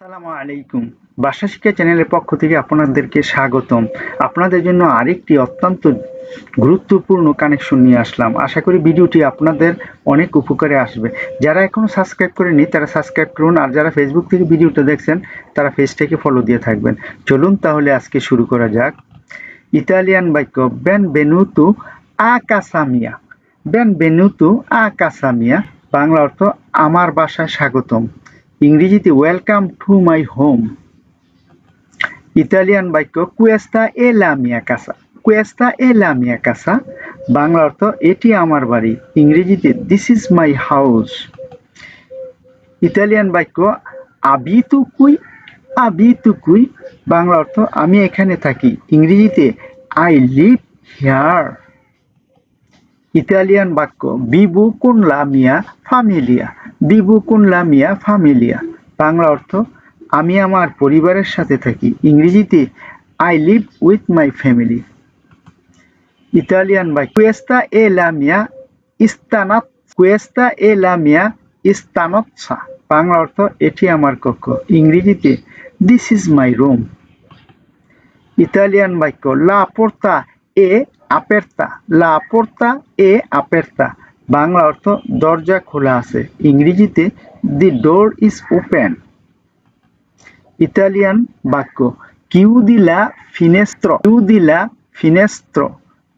আসসালামু আলাইকুম। বাসা শিক্ষা চ্যানেলের পক্ষ থেকে আপনাদেরকে স্বাগতম। আপনাদের জন্য আরেকটি অত্যন্ত গুরুত্বপূর্ণ কানেকশন নিয়ে আসলাম। আশা করি ভিডিওটি আপনাদের অনেক উপকারে আসবে। যারা এখনও সাবস্ক্রাইব করেনি তারা সাবস্ক্রাইব করুন। আর যারা ফেসবুক থেকে ভিডিওটা দেখছেন, তারা পেজটাকে ফলো দিয়ে থাকবেন। চলুন তাহলে আজকে শুরু করা যাক। ইতালিয়ান বাক্য বেন বেনুতু আ কাসামিয়া বেন বেনুতু আ কাসামিয়া বাংলা অর্থ, আমার বাসায় স্বাগতম। ইংরেজিতে welcome to my home Italian বাক্য কুয়েস্তা এ লামিয়া কাসা কুয়েস্তা এ লামিয়া কাসা বাংলা অর্থ, এটি আমার বাড়ি। ইংরেজিতে this is my house Italian বাক্য আবিতু কুই আবিতু কুই বাংলা অর্থ, আমি এখানে থাকি। ইংরেজিতে আই লিভ হিয়ার ইতালিয়ান বাক্য বিবু কুন লামিয়া ফামিলিয়া বিবু কুন লামিয়া ফামিলিয়া বাংলা অর্থ, আমি আমার পরিবারের সাথে থাকি। ইংরেজিতে I live with my family Italian বাক্য কুয়েস্তা এ লামিয়া ইস্তানাত কুয়েস্তা এ লামিয়া ইস্তানৎসা বাংলা অর্থ, এটি আমার কক্ষ। ইংরেজিতে this is my room Italian বাক্য লা পোর্তা এ আপারতা লা পোর্তা এ আপারতা বাংলা অর্থ দরজা খোলা আছে। ইংরেজিতে the door is open Italian বাক্য কিউদিলা ফিনেস্ত্র কিউদিলা ফিনেস্ত্র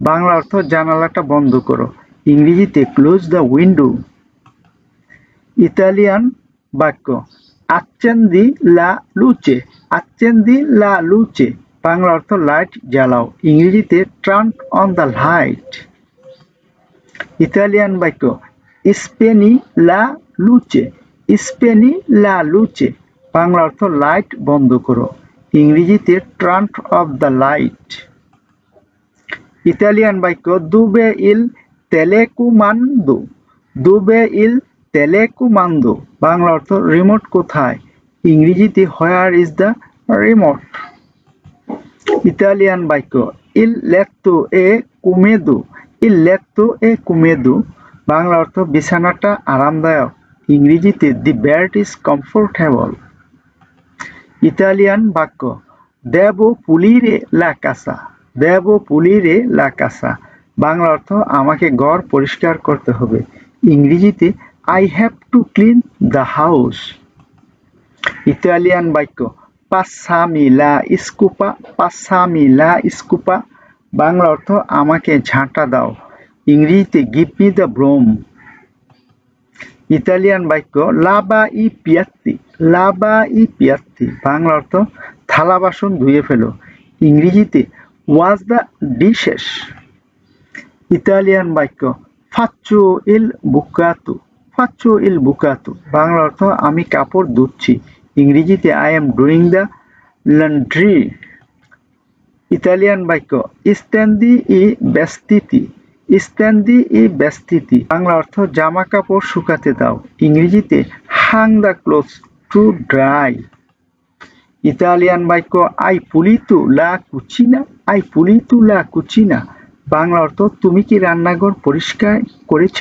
বাংলা অর্থ, জানালাটা বন্ধ করো। ইংরেজিতে ক্লোজ দ্য উইন্ডো ইতালিয়ান বাক্য আচ্চেন্দি লা লুচে আচ্চেন্দি লা লুচে বাংলা অর্থ লাইট জ্বালাও। ইংরেজিতে turn on the light Italian বাক্য, স্পেনি লা লুচে স্পেনি লা লুচে বাংলা অর্থ লাইট বন্ধ করো, ইংরেজিতে turn off the light Italian বাক্য, দুবে ইল তেলেকুমান্দো দুবে ইল তেলেকুমান্দো বাংলা অর্থ রিমোট কোথায়, ইংরেজিতে where is the remote Italian বাক্য, ইল লেত্তো এ কুমেদু ইল লেত্তো এ কুমেদু। বাংলা অর্থ বিছানাটা আরামদায়ক। ইংরেজিতে the bed is comfortable Italian বাক্য, দেব পুলিরে লা কাসা দেব পুলিরে লা কাসা বাংলা অর্থ, আমাকে ঘর পরিষ্কার করতে হবে। ইংরেজিতে I have to clean the house Italian বাক্য পাসামি লা ইস্কুপা পাসামি লা ইস্কুপা বাংলা অর্থ আমাকে ঝাঁটা দাও। ইংরেজিতে give me the broom. Italian বাক্য, লাবা ই পিয়াত্তি, লাবা ই পিয়াত্তি। বাংলা অর্থ, থালা বাসন ধুয়ে ফেলো। ইংরেজিতে ওয়াজ দ্য ডিশেস ইতালিয়ান বাক্য ফাচ্চো ইল বুকাতু ফাচ্চো ইল বুকাতু বাংলা অর্থ, আমি কাপড় ধুচ্ছি। ইংরেজিতে I am doing the laundry Italian বাক্য, ইস্তেন্দি ই ব্যস্তিতি, ইস্তেন্দি ই ব্যস্তিতি বাংলা অর্থ, জামা কাপড় শুকাতে দাও ইংরেজিতে hang the clothes to dry Italian বাক্য, আই পুলিতু লা কুচিনা আই পুলিতু লা কুচিনা বাংলা অর্থ, তুমি কি রান্নাঘর পরিষ্কার করেছ?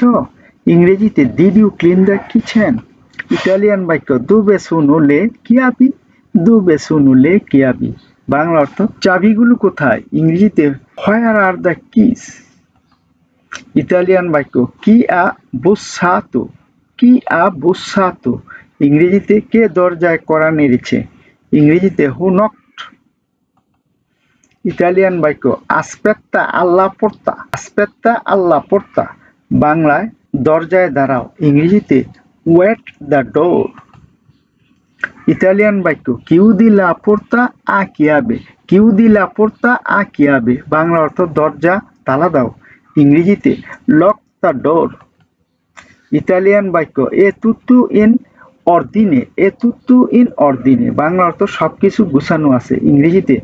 ইংরেজিতে did you clean the kitchen Italian বাক্য, দু বেসুনু লে কিয়াবি দু বেসুনু লে কিয়াবি বাংলা অর্থ, চাবিগুলো কোথায়? ইংরেজিতে where are the keys Italian বাক্য কি আ বুসাতো কি আ বুসাতো ইংরেজিতে, কে দরজায় করা নেড়েছে? ইংরেজিতে হু নকড ইতালিয়ান বাক্য আসপেত্তা আল্লাহ পড়তা আসপেত্তা আল্লাহ পড়তা বাংলায়, দরজায় দাঁড়াও। ইংরেজিতে ওয়েট দ্য ডোর ইতালিয়ান বাক্য, কিউ দি লা পোর্তা আ কিয়াবে কিউ দি লা পোর্তা আ কিয়াবে বাংলা অর্থ, দরজা, তালা দাও। ইংরেজিতে, লক দ্য ডোর। ইতালিয়ান বাক্য, এ তুতু ইন অর্দিনে। এ তুতু ইন অর্দিনে। বাংলা অর্থ সব কিছু গুছানো আছে। ইংরেজিতে,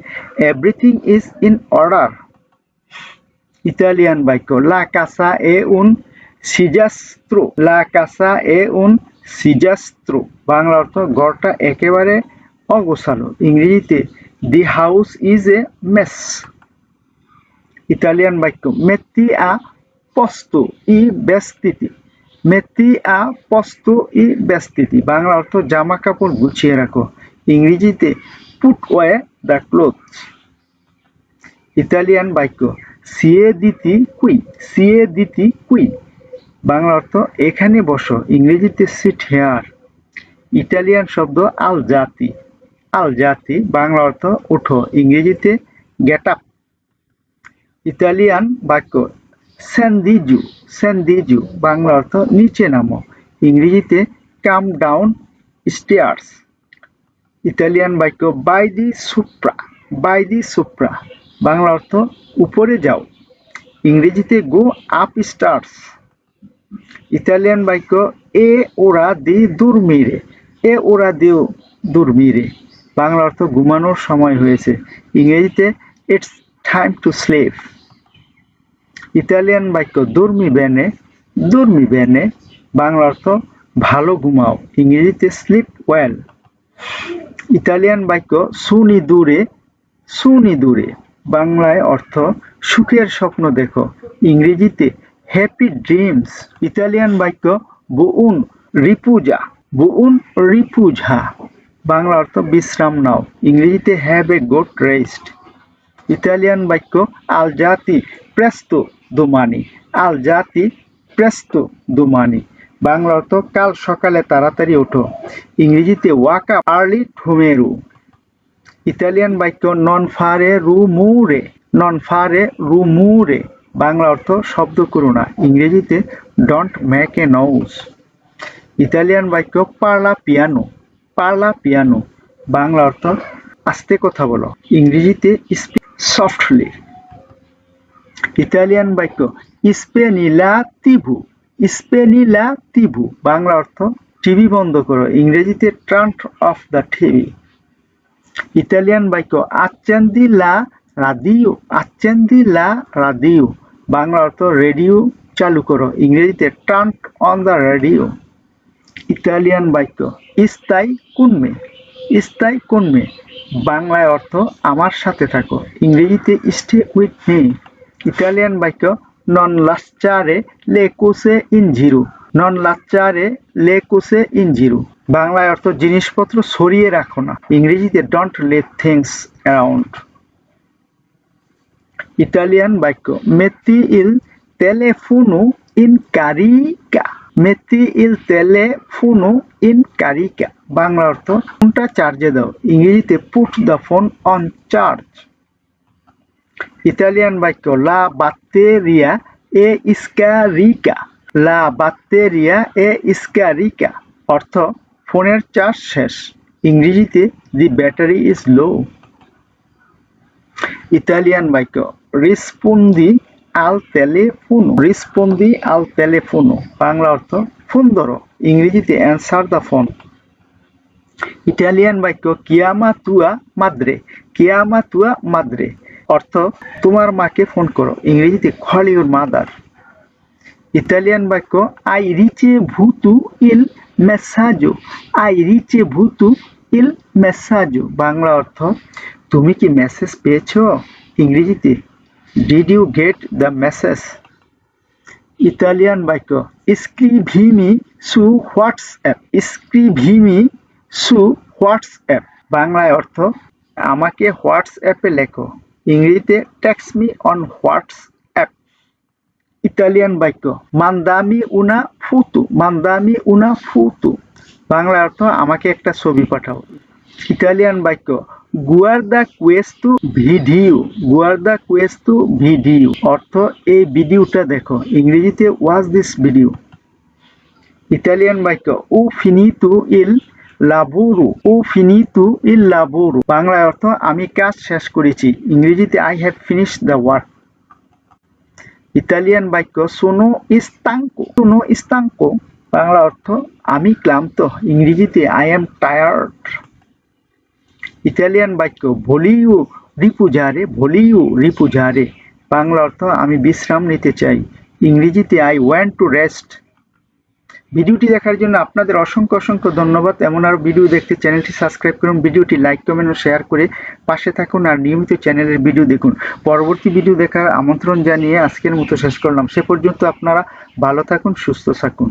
everything is in order. Italian বাক্য, লা কাসা এ উন সিজাস্ত্রো। লা কাসা এ উন সিজাস্ত্রো। বাংলা অর্থ ঘরটা একেবারে অগোছালো। ইংরেজিতে the house is a mess Italian বাক্য মেত্তি আ পস্ত ই ব্যস্তিতি মেত্তি আ পস্ত ই ব্যস্তিতি বাংলা অর্থ জামা কাপড় গুছিয়ে রাখো। ইংরেজিতে, put away the cloth Italian বাক্য, সিয়ে দিতি কুই সিয়ে দিতি কুই বাংলা অর্থ, এখানে বসো, ইংরেজিতে সিট হেয়ার ইটালিয়ান শব্দ আল জাতি আল জাতি বাংলা অর্থ উঠো ইংরেজিতে গেট আপ ইতালিয়ান বাক্য স্যান্দিজু স্যান্দিজু বাংলা অর্থ, নিচে নামো। ইংরেজিতে কাম ডাউন স্টেয়ার্স ইতালিয়ান বাক্য বাই দি সুপ্রা বাই দি সুপ্রা বাংলা অর্থ, উপরে যাও। ইংরেজিতে গো আপ স্টার্স ইতালিয়ান বাক্য, এ ওরা দি দুর্মিরে। এ ওরা দিও দুর্মিরে। বাংলা অর্থ ঘুমানোর সময় হয়েছে। ইংরেজিতে it's time to sleep Italian বাক্য, দুর্মি বেনে। দুর্মি বেনে। বাংলা অর্থ, ভালো ঘুমাও। ইংরেজিতে স্লিপ ওয়েল ইতালিয়ান বাক্য সুনি দূরে। সুনি দূরে। বাংলায় অর্থ, সুখের স্বপ্ন দেখো। ইংরেজিতে হ্যাপি ড্রিমস ইতালিয়ান বাক্য বুউন রিপুজা বুউন রিপুজা বাংলা অর্থ বিশ্রাম নাও ইংরেজিতে have a good rest Italian বাক্য আল জাতি প্রেস্তো দুমানি আল জাতি প্রেস্তো দুমানি বাংলা অর্থ, কাল সকালে তাড়াতাড়ি ওঠো ইংরেজিতে ওয়াকা আর্লি ঠুমেরু ইতালিয়ান বাক্য নন ফারে রু মুরে নন ফারে রু মুরে বাংলা অর্থ শব্দ করো না ইংরেজিতে don't make a noise Italian বাক্য পার্লা পিয়ানো পার্লা পিয়ানো বাংলা অর্থ আস্তে কথা বলো, ইংরেজিতে স্পিক সফটলি ইতালিয়ান বাক্য স্পেনিলা তিভু স্পেনিলা তিভু বাংলা অর্থ টিভি বন্ধ করো, ইংরেজিতে turn off the TV Italian বাক্য আচ্চেন্দি লা রাদিও আচ্চেন্দি লা রাদিও। বাংলা অর্থ রেডিও চালু করো, ইংরেজিতে turn on the radio. Italian বাক্য, ইস্তাই কুনমে ইস্তাই কুনমে বাংলায় অর্থ, আমার সাথে থাকো। ইংরেজিতে স্টে উইথ মি। ইতালিয়ান বাক্য, নন লাচ্চারে লে কুসে ইন জিরো নন লাচ্চারে লে কুসে ইন জিরো বাংলায় অর্থ, জিনিসপত্র সরিয়ে রাখো না। ইংরেজিতে don't let things around Italian বাক্য। মেতি ইল তেলেফোনো ইন কারিকা। মেতি ইল তেলেফোনো ইন কারিকা। বাংলা অর্থ, ফোনটা চার্জে দাও। ইংরেজিতে, put the phone on charge. Italian বাক্য, লা বাত্তেরিয়া এ ইস্কারিকা। লা বাত্তেরিয়া এ ইস্কারিকা। অর্থ, ফোনের চার্জ শেষ। ইংরেজিতে, the battery is low. Italian বাক্য, রিসপন্দি আল তেলেফোনো। রিসপন্দি আল তেলেফোনো। বাংলা অর্থ ফোন ধরো ইংরেজিতে অ্যান্সার দ্য ফোন ইটালিয়ান বাক্য কিয়ামা তুয়া মাদ্রে। কিয়ামা তুয়া মাদ্রে। অর্থ, তোমার মাকে ফোন করো। ইংরেজিতে কল ইউর মাদার ইতালিয়ান বাক্য, আই রিচে ভূতু ইল মেসাজো। আই রিচে ভূতু ইল মেসাজো। বাংলা অর্থ তুমি কি মেসেজ পেয়েছ? ইংরেজিতে did you get the message Italian বাক্য স্ক্রিভিমি সু হোয়াটসঅ্যাপ স্ক্রিভিমি সু হোয়াটসঅ্যাপ বাংলায় অর্থ, আমাকে হোয়াটসঅ্যাপে লেখো। ইংরেজিতে text me on WhatsApp Italian বাক্য মান্দামি উনা ফুতু মান্দামি উনা ফুতু বাংলা অর্থ, আমাকে একটা ছবি পাঠাও। ইতালিয়ান বাক্য গুয়ার্দা কুয়েস্তু ভিডিও, গুয়ার্দা কুয়েস্তু ভিডিও। অর্থ, এই ভিডিওটা দেখো, ইংরেজিতে ওয়াজ দিস ভিডিও ইতালিয়ান বাক্য উ ফিনিতু ইল লাবুরু উ ফিনিতু ইল লাবুরু। বাংলায় অর্থ, আমি কাজ শেষ করেছি। ইংরেজিতে I have finish the work Italian বাক্য, সোনো ইস্তাঙ্কো সোনো ইস্তাঙ্কো। বাংলা অর্থ, আমি ক্লান্ত। ইংরেজিতে আই এম টায়ার্ড ইতালিয়ান বাক্য ভলিউ রিপুজারে ভলিউ রিপুজারে। বাংলা অর্থ, আমি বিশ্রাম নিতে চাই। ইংরেজিতে আই ওয়ান্ট টু রেস্ট ভিডিওটি দেখার জন্য আপনাদের অসংখ্য অসংখ্য ধন্যবাদ। এমন আর ভিডিও দেখতে চ্যানেলটি সাবস্ক্রাইব করুন, ভিডিওটি লাইক, কমেন্ট ও শেয়ার করে পাশে থাকুন আর নিয়মিত চ্যানেলের ভিডিও দেখুন। পরবর্তী ভিডিও দেখার আমন্ত্রণ জানিয়ে আজকের মতো শেষ করলাম। সে পর্যন্ত আপনারা ভালো থাকুন, সুস্থ থাকুন।